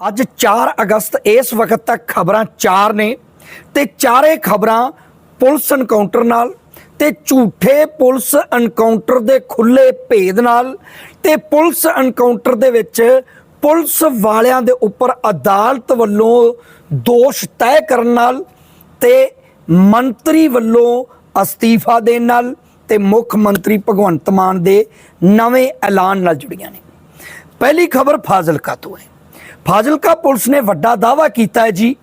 ਅੱਜ 4 ਅਗਸਤ, ਇਸ ਵਕਤ ਤੱਕ ਖਬਰਾਂ 4 ਨੇ ਤੇ ਚਾਰੇ ਖਬਰਾਂ ਪੁਲਿਸ ਐਨਕਾਊਂਟਰ ਨਾਲ ਤੇ ਝੂਠੇ ਪੁਲਿਸ ਐਨਕਾਊਂਟਰ ਦੇ ਖੁੱਲੇ ਭੇਦ ਨਾਲ ਤੇ ਪੁਲਿਸ ਐਨਕਾਊਂਟਰ ਦੇ ਵਿੱਚ ਪੁਲਿਸ ਵਾਲਿਆਂ ਦੇ ਉੱਪਰ ਅਦਾਲਤ ਵੱਲੋਂ ਦੋਸ਼ ਤੈਅ ਕਰਨ ਨਾਲ ਤੇ ਮੰਤਰੀ ਵੱਲੋਂ ਅਸਤੀਫਾ ਦੇਣ ਨਾਲ ਤੇ ਮੁੱਖ ਮੰਤਰੀ ਭਗਵੰਤ ਮਾਨ ਦੇ ਨਵੇਂ ਐਲਾਨ ਨਾਲ ਜੁੜੀਆਂ ਨੇ। ਪਹਿਲੀ ਖਬਰ ਫਾਜ਼ਿਲਕਾ ਤੋਂ ਹੈ। ਫਾਜ਼ਿਲਕਾ ਪੁਲਿਸ ਨੇ ਵੱਡਾ ਦਾਅਵਾ ਕੀਤਾ ਹੈ ਜੀ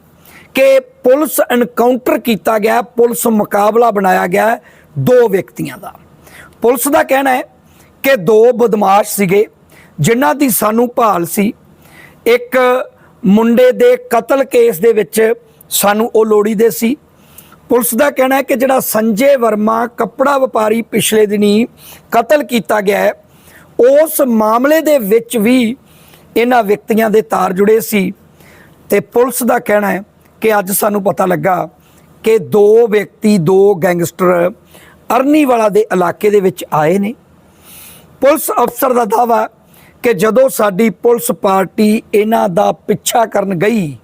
ਕਿ ਪੁਲਿਸ ਐਨਕਾਊਂਟਰ ਕੀਤਾ ਗਿਆ ਪੁਲਿਸ ਮੁਕਾਬਲਾ ਬਣਾਇਆ ਗਿਆ ਦੋ ਵਿਅਕਤੀਆਂ ਦਾ। ਪੁਲਿਸ ਦਾ ਕਹਿਣਾ ਹੈ ਕਿ ਦੋ ਬਦਮਾਸ਼ ਸੀਗੇ, ਜਿਨ੍ਹਾਂ ਦੀ ਸਾਨੂੰ ਭਾਲ ਸੀ। ਇੱਕ ਮੁੰਡੇ ਦੇ ਕਤਲ ਕੇਸ ਦੇ ਵਿੱਚ ਸਾਨੂੰ ਉਹ ਲੋੜੀ ਦੇ ਸੀ। ਪੁਲਿਸ ਦਾ ਕਹਿਣਾ ਹੈ ਕਿ ਜਿਹੜਾ ਸੰਜੇ ਵਰਮਾ ਕੱਪੜਾ ਵਪਾਰੀ ਪਿਛਲੇ ਦਿਨੀ ਕਤਲ ਕੀਤਾ ਗਿਆ ਉਸ ਮਾਮਲੇ ਦੇ ਵਿੱਚ ਵੀ ਇਹਨਾਂ ਵਿਅਕਤੀਆਂ ਦੇ ਤਾਰ ਜੁੜੇ ਸੀ ਤੇ ਪੁਲਿਸ ਦਾ ਕਹਿਣਾ ਹੈ ਕਿ ਅੱਜ ਸਾਨੂੰ ਪਤਾ ਲੱਗਾ ਕਿ ਦੋ ਵਿਅਕਤੀ, ਦੋ ਗੈਂਗਸਟਰ ਅਰਨੀਵਾਲਾ ਦੇ ਇਲਾਕੇ ਦੇ ਵਿੱਚ ਆਏ ਨੇ। ਪੁਲਿਸ ਅਫਸਰ ਦਾ ਦਾਵਾ ਕਿ ਜਦੋਂ ਸਾਡੀ ਪੁਲਿਸ ਪਾਰਟੀ ਇਹਨਾਂ ਦਾ ਪਿੱਛਾ ਕਰਨ ਗਈ,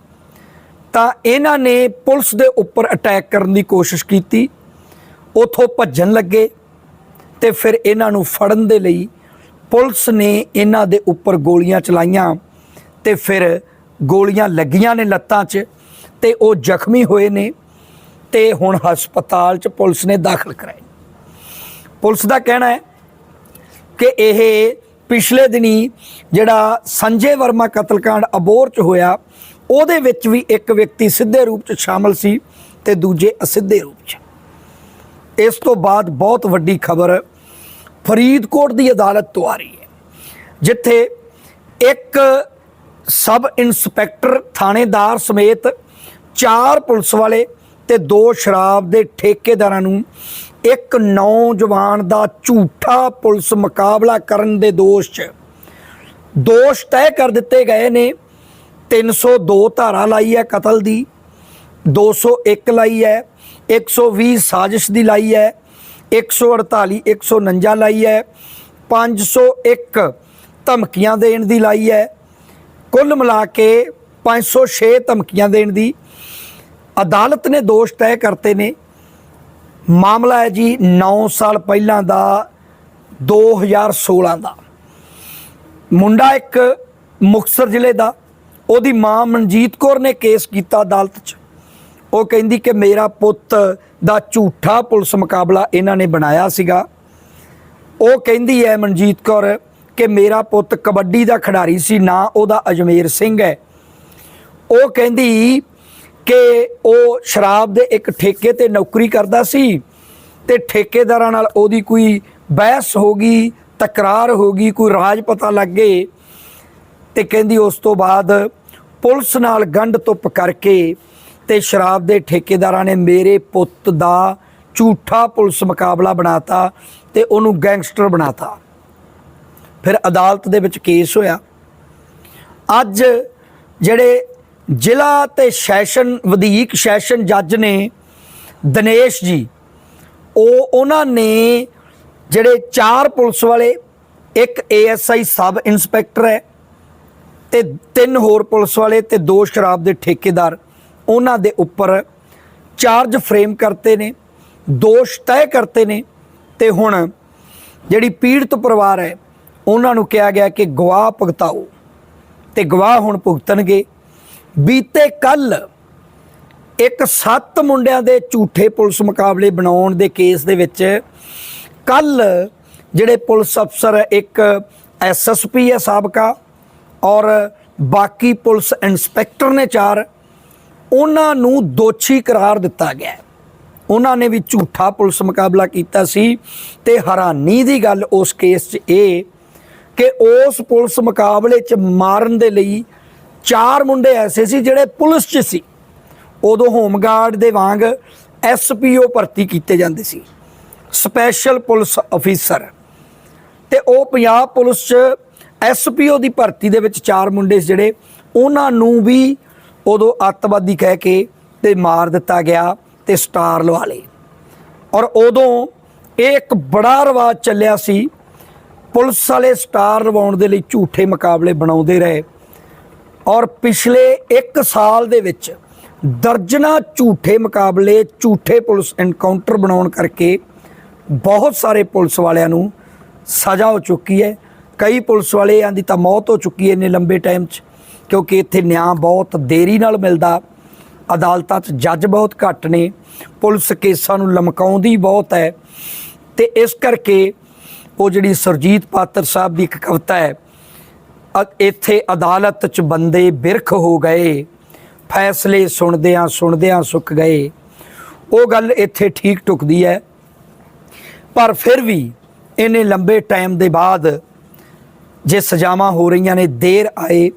ਤਾਂ ਇਹਨਾਂ ਨੇ ਪੁਲਿਸ ਦੇ ਉੱਪਰ ਅਟੈਕ ਕਰਨ ਦੀ ਕੋਸ਼ਿਸ਼ ਕੀਤੀ, ਉਥੋਂ ਭੱਜਣ ਲੱਗੇ ਤੇ ਫਿਰ ਇਹਨਾਂ ਨੂੰ ਫੜਨ ਦੇ ਲਈ ਪੁਲਿਸ ਨੇ ਇਹਨਾਂ ਦੇ ਉੱਪਰ ਗੋਲੀਆਂ ਚਲਾਈਆਂ ਤੇ ਫਿਰ ਗੋਲੀਆਂ ਲੱਗੀਆਂ ਨੇ ਲੱਤਾਂ 'ਚ ਤੇ ਉਹ ਜ਼ਖਮੀ ਹੋਏ ਨੇ ਤੇ ਹੁਣ ਹਸਪਤਾਲ 'ਚ ਪੁਲਿਸ ਨੇ ਦਾਖਲ ਕਰਾਏ। ਪੁਲਿਸ ਦਾ ਕਹਿਣਾ ਹੈ ਕਿ ਇਹ ਪਿਛਲੇ ਦਿਨੀ ਜਿਹੜਾ ਸੰਜੇ ਵਰਮਾ ਕਤਲकांड ਅਬੋਰ 'ਚ ਹੋਇਆ, ਉਹਦੇ ਵਿੱਚ ਵੀ ਇੱਕ ਵਿਅਕਤੀ ਸਿੱਧੇ ਰੂਪ 'ਚ ਸ਼ਾਮਲ ਸੀ ਤੇ ਦੂਜੇ ਅਸਿੱਧੇ ਰੂਪ 'ਚ। ਇਸ ਤੋਂ ਬਾਅਦ ਬਹੁਤ ਵੱਡੀ ਖਬਰ ਫਰੀਦਕੋਟ ਦੀ ਅਦਾਲਤ ਤੋਂ ਆ ਰਹੀ ਹੈ, ਜਿੱਥੇ ਇੱਕ ਸਬ ਇੰਸਪੈਕਟਰ, ਥਾਣੇਦਾਰ ਸਮੇਤ ਚਾਰ ਪੁਲਿਸ ਵਾਲੇ ਤੇ ਦੋ ਸ਼ਰਾਬ ਦੇ ਠੇਕੇਦਾਰਾਂ ਨੂੰ ਇੱਕ ਨੌਜਵਾਨ ਦਾ ਝੂਠਾ ਪੁਲਿਸ ਮੁਕਾਬਲਾ ਕਰਨ ਦੇ ਦੋਸ਼ 'ਚ ਦੋਸ਼ ਤੈਅ ਕਰ ਦਿੱਤੇ ਗਏ ਨੇ। 302 ਧਾਰਾ ਲਾਈ ਹੈ ਕਤਲ ਦੀ 201 ਲਾਈ ਹੈ 120 ਸਾਜ਼ਿਸ਼ ਦੀ ਲਾਈ ਹੈ 148 149 ਲਾਈ ਹੈ। 501 ਧਮਕੀਆਂ ਦੇਣ ਦੀ ਲਾਈ ਹੈ। ਕੁੱਲ ਮਿਲਾ ਕੇ 506 ਧਮਕੀਆਂ ਦੇਣ ਦੀ। ਅਦਾਲਤ ਨੇ ਦੋਸ਼ ਤੈਅ ਕਰਤੇ ਨੇ। ਮਾਮਲਾ ਹੈ ਜੀ 9 ਸਾਲ ਪਹਿਲਾਂ ਦਾ 2016 ਦਾ। ਮੁੰਡਾ ਇੱਕ ਮੁਕਤਸਰ ਜ਼ਿਲ੍ਹੇ ਦਾ, ਉਹਦੀ ਮਾਂ ਮਨਜੀਤ ਕੌਰ ਨੇ ਕੇਸ ਕੀਤਾ ਅਦਾਲਤ 'ਚ। ਉਹ ਕਹਿੰਦੀ ਕਿ ਮੇਰਾ ਪੁੱਤ ਦਾ ਝੂਠਾ ਪੁਲਿਸ ਮੁਕਾਬਲਾ ਇਹਨਾਂ ਨੇ ਬਣਾਇਆ ਸੀਗਾ। ਉਹ ਕਹਿੰਦੀ ਹੈ ਮਨਜੀਤ ਕੌਰ ਕਿ ਮੇਰਾ ਪੁੱਤ ਕਬੱਡੀ ਦਾ ਖਿਡਾਰੀ ਸੀ, ਨਾ ਉਹਦਾ ਅਜਮੇਰ ਸਿੰਘ ਹੈ। ਉਹ ਕਹਿੰਦੀ ਕਿ ਉਹ ਸ਼ਰਾਬ ਦੇ ਇੱਕ ਠੇਕੇ ਤੇ ਨੌਕਰੀ ਕਰਦਾ ਸੀ ਤੇ ਠੇਕੇਦਾਰਾਂ ਨਾਲ ਉਹਦੀ ਕੋਈ ਬਹਿਸ ਹੋ ਗਈ, ਤਕਰਾਰ ਹੋ ਗਈ, ਕੋਈ ਰਾਜ ਪਤਾ ਲੱਗ ਗਏ ਤੇ ਕਹਿੰਦੀ ਉਸ ਤੋਂ ਬਾਅਦ ਪੁਲਿਸ ਨਾਲ ਗੰਢ ਤੁੱਪ ਕਰਕੇ ਤੇ ਸ਼ਰਾਬ ਦੇ ਠੇਕੇਦਾਰਾਂ ਨੇ ਮੇਰੇ ਪੁੱਤ ਦਾ ਝੂਠਾ ਪੁਲਿਸ ਮੁਕਾਬਲਾ ਬਣਾਤਾ ਤੇ ਉਹਨੂੰ ਗੈਂਗਸਟਰ ਬਣਾਤਾ। ਫਿਰ ਅਦਾਲਤ ਦੇ ਵਿੱਚ ਕੇਸ ਹੋਇਆ। ਅੱਜ ਜਿਹੜੇ ਜ਼ਿਲ੍ਹਾ ਤੇ ਸੈਸ਼ਨ, ਵਧੀਕ ਸੈਸ਼ਨ ਜੱਜ ਨੇ ਦਿਨੇਸ਼ ਜੀ, ਉਹ ਉਹਨਾਂ ਨੇ ਜਿਹੜੇ ਚਾਰ ਪੁਲਿਸ ਵਾਲੇ, ਇੱਕ ਏਐਸਆਈ ਸਬ ਇੰਸਪੈਕਟਰ ਹੈ ਤੇ ਤਿੰਨ ਹੋਰ ਪੁਲਿਸ ਵਾਲੇ ਤੇ ਦੋ ਸ਼ਰਾਬ ਦੇ ਠੇਕੇਦਾਰ। ਉਹਨਾਂ ਦੇ ਉੱਪਰ ਚਾਰਜ ਫਰੇਮ ਕਰਤੇ ਨੇ, ਦੋਸ਼ ਤੈਅ ਕਰਤੇ ਨੇ ਤੇ ਹੁਣ ਜਿਹੜੀ ਪੀੜਤ ਪਰਿਵਾਰ ਹੈ, ਉਹਨਾਂ ਨੂੰ ਕਿਹਾ ਗਿਆ ਕਿ ਗਵਾਹ ਭੁਗਤਾਓ। ਤੇ ਗਵਾਹ ਹੁਣ ਭੁਗਤਣਗੇ। ਬੀਤੇ ਕੱਲ ਇੱਕ ਸੱਤ ਮੁੰਡਿਆਂ ਦੇ ਝੂਠੇ ਪੁਲਿਸ ਮੁਕਾਬਲੇ ਬਣਾਉਣ ਦੇ ਕੇਸ ਦੇ ਵਿੱਚ ਕੱਲ ਜਿਹੜੇ ਪੁਲਿਸ ਅਫਸਰ ਇੱਕ ਐਸਐਸਪੀ ਹੈ ਸਾਬਕਾ ਔਰ ਬਾਕੀ ਪੁਲਿਸ ਇੰਸਪੈਕਟਰ ਨੇ ਚਾਰ ਉਹਨਾਂ ਨੂੰ ਦੋਸ਼ੀ ਕਰਾਰ ਦਿੱਤਾ ਗਿਆ ਉਹਨਾਂ ਨੇ ਵੀ ਝੂਠਾ ਪੁਲਿਸ ਮੁਕਾਬਲਾ ਕੀਤਾ ਸੀ ਤੇ ਹੈਰਾਨੀ ਦੀ ਗੱਲ ਉਸ ਕੇਸ 'ਚ ਇਹ ਕਿ ਉਸ ਪੁਲਿਸ ਮੁਕਾਬਲੇ 'ਚ ਮਾਰਨ ਦੇ ਲਈ ਚਾਰ ਮੁੰਡੇ ਐਸੇ ਸੀ ਜਿਹੜੇ ਪੁਲਿਸ 'ਚ ਸੀ। ਉਦੋਂ ਹੋਮਗਾਰਡ ਦੇ ਵਾਂਗ ਐਸਪੀਓ ਭਰਤੀ ਕੀਤੇ ਜਾਂਦੇ ਸੀ। ਸਪੈਸ਼ਲ ਪੁਲਿਸ ਅਫੀਸਰ ਤੇ ਉਹ ਪੰਜਾਬ ਪੁਲਿਸ 'ਚ ਐਸਪੀਓ ਦੀ ਭਰਤੀ ਦੇ ਵਿੱਚ ਚਾਰ ਮੁੰਡੇ ਸੀ ਜਿਹੜੇ ਉਹਨਾਂ ਨੂੰ ਵੀ ਉਦੋਂ ਅੱਤਵਾਦੀ ਕਹਿ ਕੇ ਤੇ ਮਾਰ ਦਿੱਤਾ ਗਿਆ ਤੇ ਸਟਾਰ ਲਵਾ ਲਏ। ਔਰ ਉਦੋਂ ਇਹ ਇੱਕ ਬੜਾ ਰਿਵਾਜ ਚੱਲਿਆ ਸੀ, ਪੁਲਿਸ ਵਾਲੇ ਸਟਾਰ ਲਵਾਉਣ ਦੇ ਲਈ ਝੂਠੇ ਮੁਕਾਬਲੇ ਬਣਾਉਂਦੇ ਰਹੇ। ਔਰ ਪਿਛਲੇ 1 ਸਾਲ ਦੇ ਵਿੱਚ ਦਰਜਨਾ ਝੂਠੇ ਮੁਕਾਬਲੇ, ਝੂਠੇ ਪੁਲਿਸ ਐਨਕਾਊਂਟਰ ਬਣਾਉਣ ਕਰਕੇ ਬਹੁਤ ਸਾਰੇ ਪੁਲਿਸ ਵਾਲਿਆਂ ਨੂੰ ਸਜ਼ਾ ਹੋ ਚੁੱਕੀ ਹੈ। ਕਈ ਪੁਲਿਸ ਵਾਲਿਆਂ ਦੀ ਤਾਂ ਮੌਤ ਹੋ ਚੁੱਕੀ ਹੈ ਇੰਨੇ ਲੰਬੇ ਟਾਈਮ 'ਚ। ਕਿਉਂਕਿ ਇੱਥੇ ਨਿਆਂ ਬਹੁਤ ਦੇਰੀ ਨਾਲ ਮਿਲਦਾ। ਅਦਾਲਤਾਂ 'ਚ ਜੱਜ ਬਹੁਤ ਘੱਟ ਨੇ। ਪੁਲਿਸ ਕੇਸਾਂ ਨੂੰ ਲਮਕਾਉਂਦੀ ਬਹੁਤ ਹੈ। ਤੇ ਇਸ ਕਰਕੇ ਉਹ ਜਿਹੜੀ ਸੁਰਜੀਤ ਪਾਤਰ ਸਾਹਿਬ ਦੀ ਇੱਕ ਕਵਿਤਾ ਹੈ ਇੱਥੇ ਅਦਾਲਤ 'ਚ ਬੰਦੇ ਬਿਰਖ ਹੋ ਗਏ, ਫੈਸਲੇ ਸੁਣਦਿਆਂ ਸੁਣਦਿਆਂ ਸੁੱਕ ਗਏ। ਉਹ ਗੱਲ ਇੱਥੇ ਠੀਕ ਟੁਕਦੀ ਹੈ। ਪਰ ਫਿਰ ਵੀ ਇਹਨੇ ਲੰਬੇ ਟਾਈਮ ਦੇ ਬਾਅਦ ਜੇ ਸਜ਼ਾਵਾਂ ਹੋ ਰਹੀਆਂ ਨੇ, ਦੇਰ ਆਏ।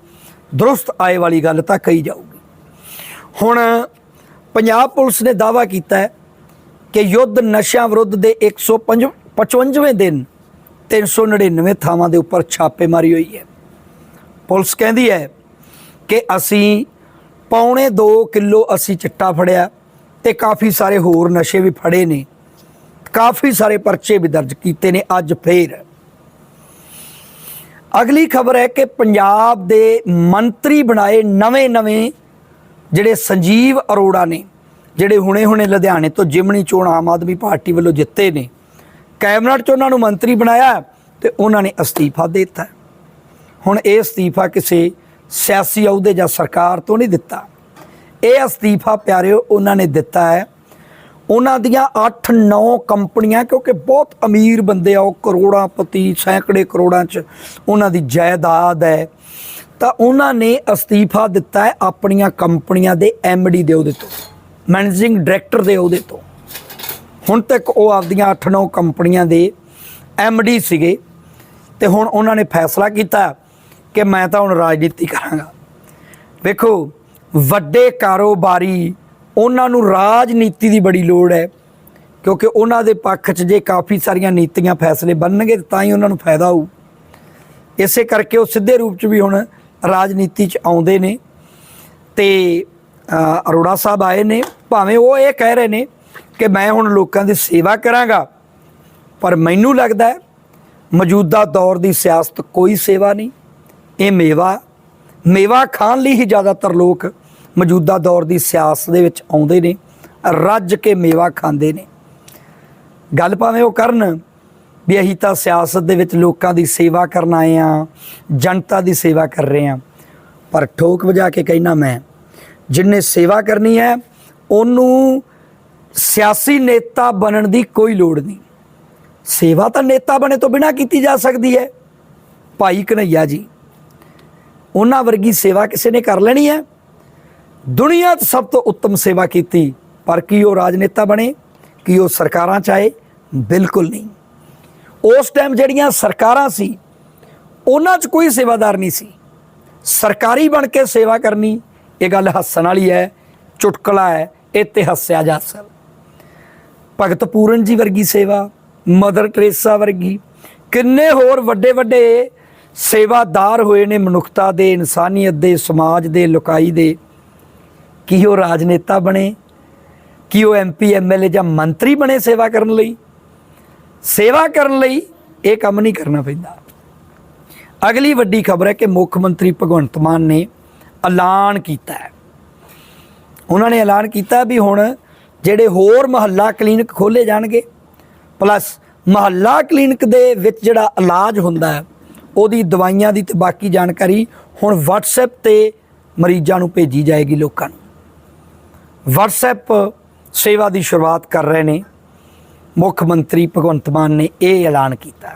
ਦਰੁਸਤ ਆਏ ਵਾਲੀ ਗੱਲ ਤਾਂ ਕਹੀ ਜਾਊਗੀ। ਹੁਣ ਪੰਜਾਬ ਪੁਲਿਸ ਨੇ ਦਾਅਵਾ ਕੀਤਾ ਹੈ ਕਿ ਯੁੱਧ ਨਸ਼ਿਆਂ ਵਿਰੁੱਧ ਦੇ 155ਵੇਂ ਦਿਨ 399 ਥਾਵਾਂ ਦੇ ਉੱਪਰ ਛਾਪੇਮਾਰੀ ਹੋਈ ਹੈ। ਪੁਲਿਸ ਕਹਿੰਦੀ ਹੈ ਕਿ ਅਸੀਂ ਪੌਣੇ 2 ਕਿਲੋ ਅਸੀਂ ਚਿੱਟਾ ਫੜਿਆ ਤੇ ਕਾਫੀ ਸਾਰੇ ਹੋਰ ਨਸ਼ੇ ਵੀ ਫੜੇ ਨੇ। ਕਾਫੀ ਸਾਰੇ ਪਰਚੇ ਵੀ ਦਰਜ ਕੀਤੇ ਨੇ ਅੱਜ ਫੇਰ। ਅਗਲੀ ਖਬਰ ਹੈ ਕਿ ਪੰਜਾਬ ਦੇ ਮੰਤਰੀ ਬਣਾਏ ਨਵੇਂ-ਨਵੇਂ ਜਿਹੜੇ ਸੰਜੀਵ ਅਰੋੜਾ ਨੇ, ਜਿਹੜੇ ਹੁਣੇ-ਹੁਣੇ ਲੁਧਿਆਣੇ ਤੋਂ ਜਿਮਣੀ ਚੋਣ ਆਮ ਆਦਮੀ ਪਾਰਟੀ ਵੱਲੋਂ ਜਿੱਤੇ ਨੇ। ਕੈਬਨਿਟ 'ਚ ਉਹਨਾਂ ਨੂੰ ਮੰਤਰੀ ਬਣਾਇਆ ਤੇ ਉਹਨਾਂ ਨੇ ਅਸਤੀਫਾ ਦੇ ਦਿੱਤਾ। ਹੁਣ ਇਹ ਅਸਤੀਫਾ ਕਿਸੇ ਸਿਆਸੀ ਅਹੁਦੇ ਜਾਂ ਸਰਕਾਰ ਤੋਂ ਨਹੀਂ ਦਿੱਤਾ। ਇਹ ਅਸਤੀਫਾ ਪਿਆਰਿਓ, ਉਹਨਾਂ ਨੇ ਦਿੱਤਾ ਹੈ ਉਹਨਾਂ ਦੀਆਂ 8-9 ਕੰਪਨੀਆਂ, ਕਿਉਂਕਿ ਬਹੁਤ ਅਮੀਰ ਬੰਦੇ ਆ, ਉਹ ਕਰੋੜਾਂ ਪਤੀ ਸੈਂਕੜੇ ਕਰੋੜਾਂ 'ਚ ਉਹਨਾਂ ਦੀ ਜਾਇਦਾਦ ਹੈ। ਤਾਂ ਉਹਨਾਂ ਨੇ ਅਸਤੀਫਾ ਦਿੱਤਾ ਹੈ ਆਪਣੀਆਂ ਕੰਪਨੀਆਂ ਦੇ ਡੀ ਦੇ ਉਹਦੇ ਤੋਂ, ਮੈਨੇਜਿੰਗ ਡਾਇਰੈਕਟਰ ਦੇ ਉਹਦੇ ਤੋਂ। ਹੁਣ ਤੱਕ ਉਹ ਆਪਦੀਆਂ 8-9 ਕੰਪਨੀਆਂ ਦੇ ਡੀ ਸੀਗੇ, ਤੇ ਹੁਣ ਉਹਨਾਂ ਨੇ ਫੈਸਲਾ ਕੀਤਾ ਕਿ ਮੈਂ ਤਾਂ ਹੁਣ ਰਾਜਨੀਤੀ ਕਰਾਂਗਾ। ਵੇਖੋ, ਵੱਡੇ ਕਾਰੋਬਾਰੀ ਉਹਨਾਂ ਨੂੰ ਰਾਜਨੀਤੀ ਦੀ ਬੜੀ ਲੋੜ ਹੈ, ਕਿਉਂਕਿ ਉਹਨਾਂ ਦੇ ਪੱਖ 'ਚ ਜੇ ਕਾਫੀ ਸਾਰੀਆਂ ਨੀਤੀਆਂ ਫੈਸਲੇ ਬਣਨਗੇ ਤਾਂ ਹੀ ਉਹਨਾਂ ਨੂੰ ਫਾਇਦਾ ਹੋਊ। ਇਸੇ ਕਰਕੇ ਉਹ ਸਿੱਧੇ ਰੂਪ 'ਚ ਵੀ ਹੁਣ ਰਾਜਨੀਤੀ 'ਚ ਆਉਂਦੇ ਨੇ ਤੇ ਅਰੋੜਾ ਸਾਹਿਬ ਆਏ ਨੇ। ਭਾਵੇਂ ਉਹ ਇਹ ਕਹਿ ਰਹੇ ਨੇ ਕਿ ਮੈਂ ਹੁਣ ਲੋਕਾਂ ਦੀ ਸੇਵਾ ਕਰਾਂਗਾ, ਪਰ ਮੈਨੂੰ ਲੱਗਦਾ ਹੈ ਮੌਜੂਦਾ ਦੌਰ ਦੀ ਸਿਆਸਤ ਕੋਈ ਸੇਵਾ ਨਹੀਂ। ਇਹ ਮੇਵਾ ਮੇਵਾ ਖਾਣ ਲਈ ਹੀ ਜ਼ਿਆਦਾਤਰ ਲੋਕ ਮੌਜੂਦਾ ਦੌਰ ਦੀ ਸਿਆਸਤ ਦੇ ਵਿੱਚ ਆਉਂਦੇ ਨੇ, ਰੱਜ ਕੇ ਮੇਵਾ ਖਾਂਦੇ ਨੇ। ਗੱਲ ਭਾਵੇਂ ਉਹ ਕਰਨ ਵੀ ਅਸੀਂ ਤਾਂ ਸਿਆਸਤ ਦੇ ਵਿੱਚ ਲੋਕਾਂ ਦੀ ਸੇਵਾ ਕਰਨ ਆਏ ਆ ਜਨਤਾ ਦੀ ਸੇਵਾ ਕਰ ਰਹੇ ਆ ਪਰ ਠੋਕ ਵਜਾ ਕੇ ਕਹਿਣਾ ਮੈਂ ਜਿਨਨੇ ਸੇਵਾ ਕਰਨੀ ਹੈ, ਉਹਨੂੰ ਸਿਆਸੀ ਨੇਤਾ ਬਣਨ ਦੀ ਕੋਈ ਲੋੜ ਨਹੀਂ। ਸੇਵਾ ਤਾਂ ਨੇਤਾ ਬਣੇ ਤੋਂ ਬਿਨਾ ਕੀਤੀ ਜਾ ਸਕਦੀ ਹੈ। ਭਾਈ ਕਨਈਆ ਜੀ, ਉਹਨਾਂ ਵਰਗੀ ਸੇਵਾ ਕਿਸੇ ਨੇ ਕਰ ਲੈਣੀ ਹੈ? ਦੁਨੀਆ 'ਚ ਸਭ ਤੋਂ ਉੱਤਮ ਸੇਵਾ ਕੀਤੀ, ਪਰ ਕੀ ਉਹ ਰਾਜਨੇਤਾ ਬਣੇ, ਕੀ ਉਹ ਸਰਕਾਰਾਂ ਚਾਹੇ ਬਿਲਕੁਲ ਨਹੀਂ। ਉਸ ਟਾਈਮ ਜਿਹੜੀਆਂ ਸਰਕਾਰਾਂ ਸੀ, ਉਹਨਾਂ 'ਚ ਕੋਈ ਸੇਵਾਦਾਰ ਨਹੀਂ ਸੀ। ਸਰਕਾਰੀ ਬਣ ਕੇ ਸੇਵਾ ਕਰਨੀ, ਇਹ ਗੱਲ ਹੱਸਣ ਵਾਲੀ ਹੈ, ਚੁਟਕਲਾ ਹੈ, ਇਹ ਤੇ ਹੱਸਿਆ ਜਾ ਸਕਦਾ। ਭਗਤ ਪੂਰਨ ਜੀ ਵਰਗੀ ਸੇਵਾ, ਮਦਰ ਟਰੇਸਾ ਵਰਗੀ, ਕਿੰਨੇ ਹੋਰ ਵੱਡੇ ਵੱਡੇ ਸੇਵਾਦਾਰ ਹੋਏ ਨੇ ਮਨੁੱਖਤਾ ਦੇ, ਇਨਸਾਨੀਅਤ ਦੇ, ਸਮਾਜ ਦੇ, ਲੁਕਾਈ ਦੇ। ਕੀ ਉਹ ਰਾਜਨੇਤਾ ਬਣੇ? ਕੀ ਉਹ ਐਮਪੀ ਐਮਐਲਏ ਜਾਂ ਮੰਤਰੀ ਬਣੇ ਸੇਵਾ ਕਰਨ ਲਈ? ਸੇਵਾ ਕਰਨ ਲਈ ਇਹ ਕੰਮ ਨਹੀਂ ਕਰਨਾ ਪੈਂਦਾ। ਅਗਲੀ ਵੱਡੀ ਖਬਰ ਹੈ ਕਿ ਮੁੱਖ ਮੰਤਰੀ ਭਗਵੰਤ ਮਾਨ ਨੇ ਐਲਾਨ ਕੀਤਾ ਹੈ। ਉਹਨਾਂ ਨੇ ਐਲਾਨ ਕੀਤਾ ਵੀ ਹੁਣ ਜਿਹੜੇ ਹੋਰ ਮਹੱਲਾ ਕਲੀਨਿਕ ਖੋਲੇ ਜਾਣਗੇ, ਪਲੱਸ ਮਹੱਲਾ ਕਲੀਨਿਕ ਦੇ ਵਿੱਚ ਜਿਹੜਾ ਇਲਾਜ ਹੁੰਦਾ ਹੈ, ਉਹਦੀ ਦਵਾਈਆਂ ਦੀ ਤੇ ਬਾਕੀ ਜਾਣਕਾਰੀ ਹੁਣ WhatsApp ਤੇ ਮਰੀਜ਼ਾਂ ਨੂੰ ਭੇਜੀ ਜਾਏਗੀ ਲੋਕਾਂ ਨੂੰ। WhatsApp ਸੇਵਾ ਦੀ ਸ਼ੁਰੂਆਤ ਕਰ ਰਹੇ ਨੇ। ਮੁੱਖ ਮੰਤਰੀ ਭਗਵੰਤ ਮਾਨ ਨੇ ਇਹ ਐਲਾਨ ਕੀਤਾ।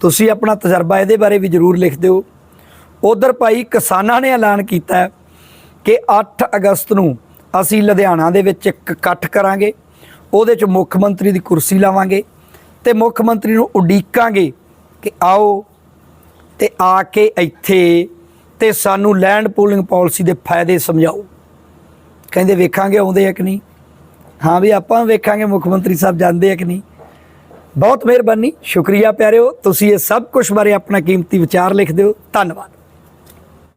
ਤੁਸੀਂ ਆਪਣਾ ਤਜਰਬਾ ਇਹਦੇ ਬਾਰੇ ਵੀ ਜ਼ਰੂਰ ਲਿਖ ਦਿਓ। ਉਧਰ ਭਾਈ ਕਿਸਾਨਾਂ ਨੇ ਐਲਾਨ ਕੀਤਾ ਕਿ 8 ਅਗਸਤ ਨੂੰ ਅਸੀਂ ਲੁਧਿਆਣਾ ਦੇ ਵਿੱਚ ਇੱਕ ਇਕੱਠ ਕਰਾਂਗੇ। ਉਹਦੇ 'ਚ ਮੁੱਖ ਮੰਤਰੀ ਦੀ ਕੁਰਸੀ ਲਾਵਾਂਗੇ ਤੇ ਮੁੱਖ ਮੰਤਰੀ ਨੂੰ ਉਡੀਕਾਂਗੇ ਕਿ ਆਓ ਤੇ ਆ ਕੇ ਇੱਥੇ ਤੇ ਸਾਨੂੰ ਲੈਂਡ ਪੂਲਿੰਗ ਪਾਲਿਸੀ ਦੇ ਫਾਇਦੇ ਸਮਝਾਓ। ਕਹਿੰਦੇ ਵੇਖਾਂਗੇ ਆਉਂਦੇ ਆ ਕਿ ਨਹੀਂ? ਹਾਂ ਵੀ ਆਪਾਂ ਵੇਖਾਂਗੇ, ਮੁੱਖ ਮੰਤਰੀ ਸਾਹਿਬ ਜਾਂਦੇ ਆ ਕਿ ਨਹੀਂ? ਬਹੁਤ ਮਿਹਰਬਾਨੀ, ਸ਼ੁਕਰੀਆ ਪਿਆਰਿਓ, ਤੁਸੀਂ ਇਹ ਸਭ ਕੁਝ ਬਾਰੇ ਆਪਣਾ ਕੀਮਤੀ ਵਿਚਾਰ ਲਿਖ ਦਿਓ, ਧੰਨਵਾਦ।